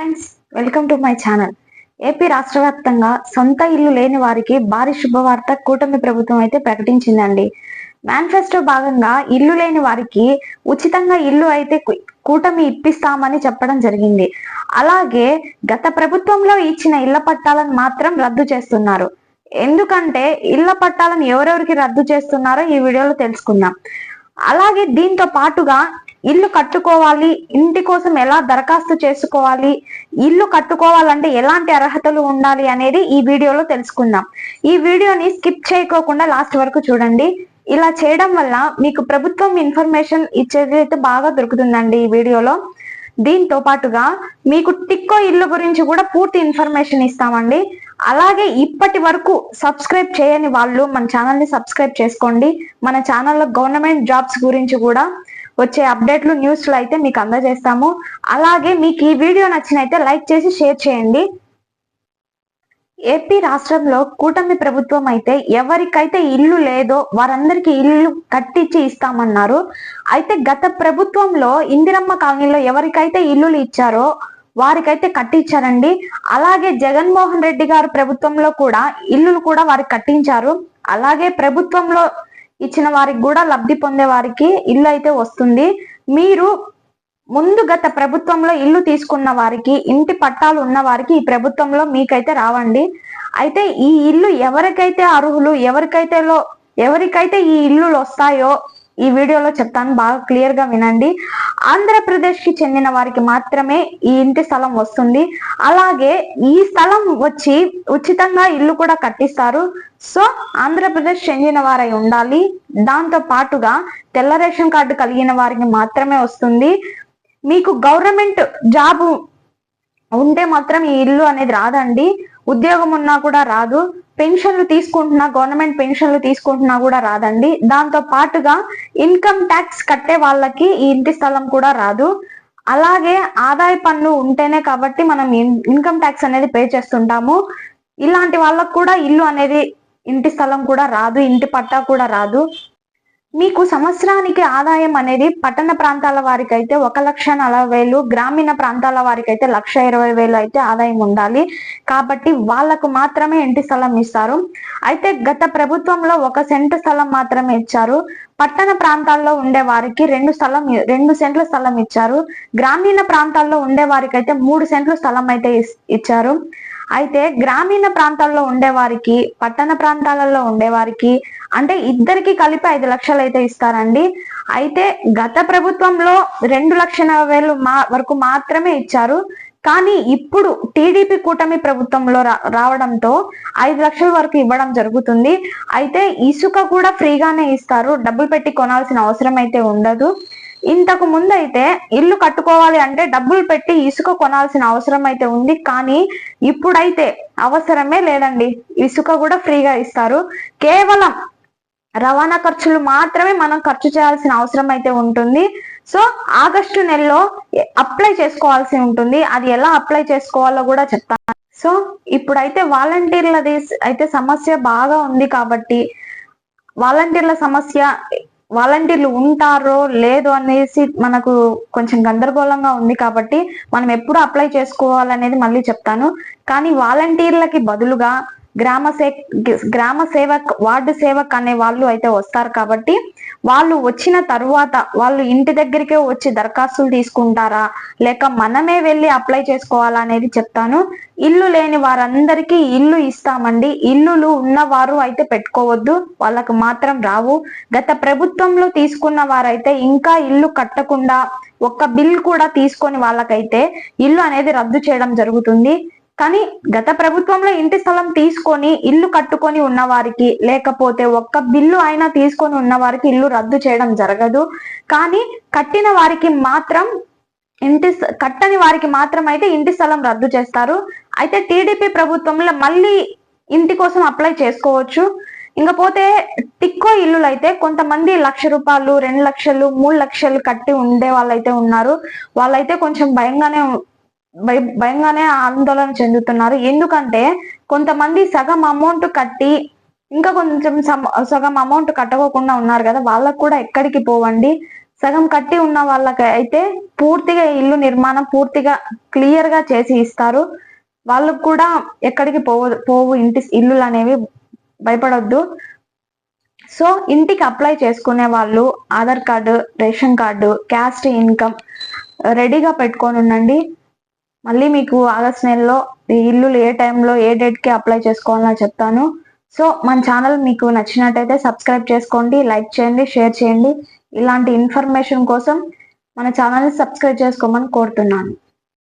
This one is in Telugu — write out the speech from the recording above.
Friends welcome to my channel AP రాష్ట్ర వ్యాప్తంగా సొంత ఇల్లు లేని వారికి భారీ శుభవార్త కూటమి ప్రభుత్వం అయితే ప్రకటించిందండి. మేనిఫెస్టో భాగంగా ఇల్లు లేని వారికి ఉచితంగా ఇల్లు అయితే కూటమి ఇప్పిస్తామని చెప్పడం జరిగింది. అలాగే గత ప్రభుత్వంలో ఇచ్చిన ఇళ్ళ పట్టాలను మాత్రం రద్దు చేస్తున్నారు. ఎందుకంటే ఇళ్ళ పట్టాలను ఎవరెవరికి రద్దు చేస్తున్నారో ఈ వీడియోలో తెలుసుకుందాం. అలాగే దీంతో పాటుగా ఇల్లు కట్టుకోవాలి ఇంటి కోసం ఎలా దరఖాస్తు చేసుకోవాలి ఇల్లు కట్టుకోవాలంటే ఎలాంటి అర్హతలు ఉండాలి అనేది ఈ వీడియోలో తెలుసుకుందాం. ఈ వీడియోని స్కిప్ చేయకోకుండా లాస్ట్ వరకు చూడండి. ఇలా చేయడం వల్ల మీకు ప్రభుత్వం ఇన్ఫర్మేషన్ ఇచ్చేది అయితే బాగా దొరుకుతుందండి ఈ వీడియోలో. దీంతో పాటుగా మీకు టిక్కో ఇల్లు గురించి కూడా పూర్తి ఇన్ఫర్మేషన్ ఇస్తామండి. అలాగే ఇప్పటి వరకు సబ్స్క్రైబ్ చేయని వాళ్ళు మన ఛానల్ని సబ్స్క్రైబ్ చేసుకోండి. మన ఛానల్లో గవర్నమెంట్ జాబ్స్ గురించి కూడా వచ్చే అప్డేట్లు న్యూస్లు అయితే మీకు అందజేస్తాము. అలాగే మీకు ఈ వీడియో నచ్చినైతే లైక్ చేసి షేర్ చేయండి. ఏపీ రాష్ట్రంలో కూటమి ప్రభుత్వం అయితే ఎవరికైతే ఇల్లు లేదో వారందరికీ ఇల్లు కట్టించి ఇస్తామన్నారు. అయితే గత ప్రభుత్వంలో ఇందిరమ్మ కాలనీలో ఎవరికైతే ఇల్లులు ఇచ్చారో వారికైతే కట్టించారండి. అలాగే జగన్మోహన్ రెడ్డి గారు ప్రభుత్వంలో కూడా ఇల్లులు కూడా వారికి కట్టించారు. అలాగే ప్రభుత్వంలో ఇచ్చిన వారికి కూడా లబ్ధి పొందే వారికి ఇల్లు అయితే వస్తుంది. మీరు ముందు గత ప్రభుత్వంలో ఇల్లు తీసుకున్న వారికి ఇంటి పట్టాలు ఉన్న వారికి ఈ ప్రభుత్వంలో మీకైతే రావండి. అయితే ఈ ఇల్లు ఎవరికైతే అర్హులు ఎవరికైతే లో ఎవరికైతే ఈ ఇల్లులు వస్తాయో ఈ వీడియోలో చెప్తాను బాగా క్లియర్గా వినండి. ఆంధ్రప్రదేశ్కి చెందిన వారికి మాత్రమే ఈ ఇంటి స్థలం వస్తుంది. అలాగే ఈ స్థలం వచ్చి ఉచితంగా ఇల్లు కూడా కట్టిస్తారు. సో ఆంధ్రప్రదేశ్ చెందిన వారై ఉండాలి. దాంతో పాటుగా తెల్ల రేషన్ కార్డు కలిగిన వారికి మాత్రమే వస్తుంది. మీకు గవర్నమెంట్ జాబ్ ఉంటే మాత్రం ఈ ఇల్లు అనేది రాదండి. ఉద్యోగం ఉన్నా కూడా రాదు. పెన్షన్లు తీసుకుంటున్నా గవర్నమెంట్ పెన్షన్లు తీసుకుంటున్నా కూడా రాదండి. దాంతో పాటుగా ఇన్కమ్ ట్యాక్స్ కట్టే వాళ్ళకి ఈ ఇంటి స్థలం కూడా రాదు. అలాగే ఆదాయ పన్ను ఉంటేనే కాబట్టి మనం ఇన్కమ్ ట్యాక్స్ అనేది పే చేస్తుంటాము. ఇలాంటి వాళ్ళకు కూడా ఇల్లు అనేది ఇంటి స్థలం కూడా రాదు ఇంటి పట్టా కూడా రాదు. మీకు సంవత్సరానికి ఆదాయం అనేది పట్టణ ప్రాంతాల వారికి అయితే ఒక లక్ష నలభై వేలు గ్రామీణ ప్రాంతాల వారికి అయితే లక్ష ఇరవై వేలు అయితే ఆదాయం ఉండాలి. కాబట్టి వాళ్ళకు మాత్రమే ఇంటి స్థలం ఇస్తారు. అయితే గత ప్రభుత్వంలో ఒక సెంటు స్థలం మాత్రమే ఇచ్చారు. పట్టణ ప్రాంతాల్లో ఉండే వారికి రెండు స్థలం రెండు సెంట్ల స్థలం ఇచ్చారు. గ్రామీణ ప్రాంతాల్లో ఉండే వారికి అయితే మూడు సెంట్ల స్థలం అయితే ఇస్- ఇచ్చారు. అయితే గ్రామీణ ప్రాంతాల్లో ఉండేవారికి పట్టణ ప్రాంతాలలో ఉండేవారికి అంటే ఇద్దరికి కలిపి ఐదు లక్షలు అయితే ఇస్తారండి. అయితే గత ప్రభుత్వంలో రెండు లక్షల వేలు మా వరకు మాత్రమే ఇచ్చారు. కానీ ఇప్పుడు టీడీపీ కూటమి ప్రభుత్వంలో రా- రావడంతో ఐదు లక్షల వరకు ఇవ్వడం జరుగుతుంది. అయితే ఇసుక కూడా ఫ్రీగానే ఇస్తారు. డబ్బులు పెట్టి కొనాల్సిన అవసరం అయితే ఉండదు. ఇంతకు ముందు అయితే ఇల్లు కట్టుకోవాలి అంటే డబ్బులు పెట్టి ఇసుక కొనాల్సిన అవసరం అయితే ఉంది కానీ ఇప్పుడైతే అవసరమే లేదండి. ఇసుక కూడా ఫ్రీగా ఇస్తారు. కేవలం రవాణా ఖర్చులు మాత్రమే మనం ఖర్చు చేయాల్సిన అవసరం అయితే ఉంటుంది. సో ఆగస్టు నెలలో అప్లై చేసుకోవాల్సి ఉంటుంది. అది ఎలా అప్లై చేసుకోవాలో కూడా చెప్తాను. సో ఇప్పుడైతే వాలంటీర్లది అయితే సమస్య బాగా ఉంది కాబట్టి వాలంటీర్ల సమస్య వాలంటీర్లు ఉంటారో లేదో అనేసి మనకు కొంచెం గందరగోళంగా ఉంది కాబట్టి మనం ఎప్పుడు అప్లై చేసుకోవాలనేది మళ్ళీ చెప్తాను. కానీ వాలంటీర్లకి బదులుగా గ్రామ సే గ్రామ సేవక్ వార్డు సేవక్ అనే వాళ్ళు అయితే వస్తారు కాబట్టి వాళ్ళు వచ్చిన తరువాత వాళ్ళు ఇంటి దగ్గరికే వచ్చి దరఖాస్తులు తీసుకుంటారా? లేక మనమే వెళ్ళి అప్లై చేసుకోవాలా అనేది చెప్తాను. ఇల్లు లేని వారందరికీ ఇల్లు ఇస్తామండి. ఇల్లులు ఉన్నవారు అయితే పెట్టుకోవద్దు. వాళ్ళకు మాత్రం రావు. గత ప్రభుత్వంలో తీసుకున్న వారైతే ఇంకా ఇల్లు కట్టకుండా ఒక్క బిల్ కూడా తీసుకొని వాళ్ళకైతే ఇల్లు అనేది రద్దు చేయడం జరుగుతుంది. కానీ గత ప్రభుత్వంలో ఇంటి స్థలం తీసుకొని ఇల్లు కట్టుకొని ఉన్న వారికి లేకపోతే ఒక్క బిల్లు అయినా తీసుకొని ఉన్న వారికి ఇల్లు రద్దు చేయడం జరగదు. కానీ కట్టిన వారికి మాత్రం ఇంటి కట్టని వారికి మాత్రం అయితే ఇంటి స్థలం రద్దు చేస్తారు. అయితే టీడీపీ ప్రభుత్వంలో మళ్ళీ ఇంటి కోసం అప్లై చేసుకోవచ్చు. ఇంకపోతే టిక్కో ఇల్లులు అయితే కొంతమంది లక్ష రూపాయలు రెండు లక్షలు మూడు లక్షలు కట్టి ఉండే వాళ్ళైతే ఉన్నారు. వాళ్ళైతే కొంచెం భయంగానే భయంగానే ఆందోళన చెందుతున్నారు. ఎందుకంటే కొంతమంది సగం అమౌంట్ కట్టి ఇంకా కొంచెం సగం అమౌంట్ కట్టకోకుండా ఉన్నారు కదా వాళ్ళకు కూడా ఎక్కడికి పోవండి? సగం కట్టి ఉన్న వాళ్ళకి అయితే పూర్తిగా ఇల్లు నిర్మాణం పూర్తిగా క్లియర్గా చేసి ఇస్తారు. వాళ్ళకు కూడా ఎక్కడికి పోవు పోవు ఇంటి ఇల్లులు అనేవి భయపడొద్దు. సో ఇంటికి అప్లై చేసుకునే వాళ్ళు Aadhaar card ration card caste income రెడీగా పెట్టుకొని ఉండండి. మళ్ళీ మీకు ఆగస్ట్ నెలలో ఈ ఇల్లులు ఏ టైంలో ఏ డేట్కి అప్లై చేసుకోవాలని చెప్తాను. సో మన ఛానల్ మీకు నచ్చినట్టయితే సబ్స్క్రైబ్ చేసుకోండి లైక్ చేయండి షేర్ చేయండి. ఇలాంటి ఇన్ఫర్మేషన్ కోసం మన ఛానల్ని సబ్స్క్రైబ్ చేసుకోమని కోరుతున్నాను.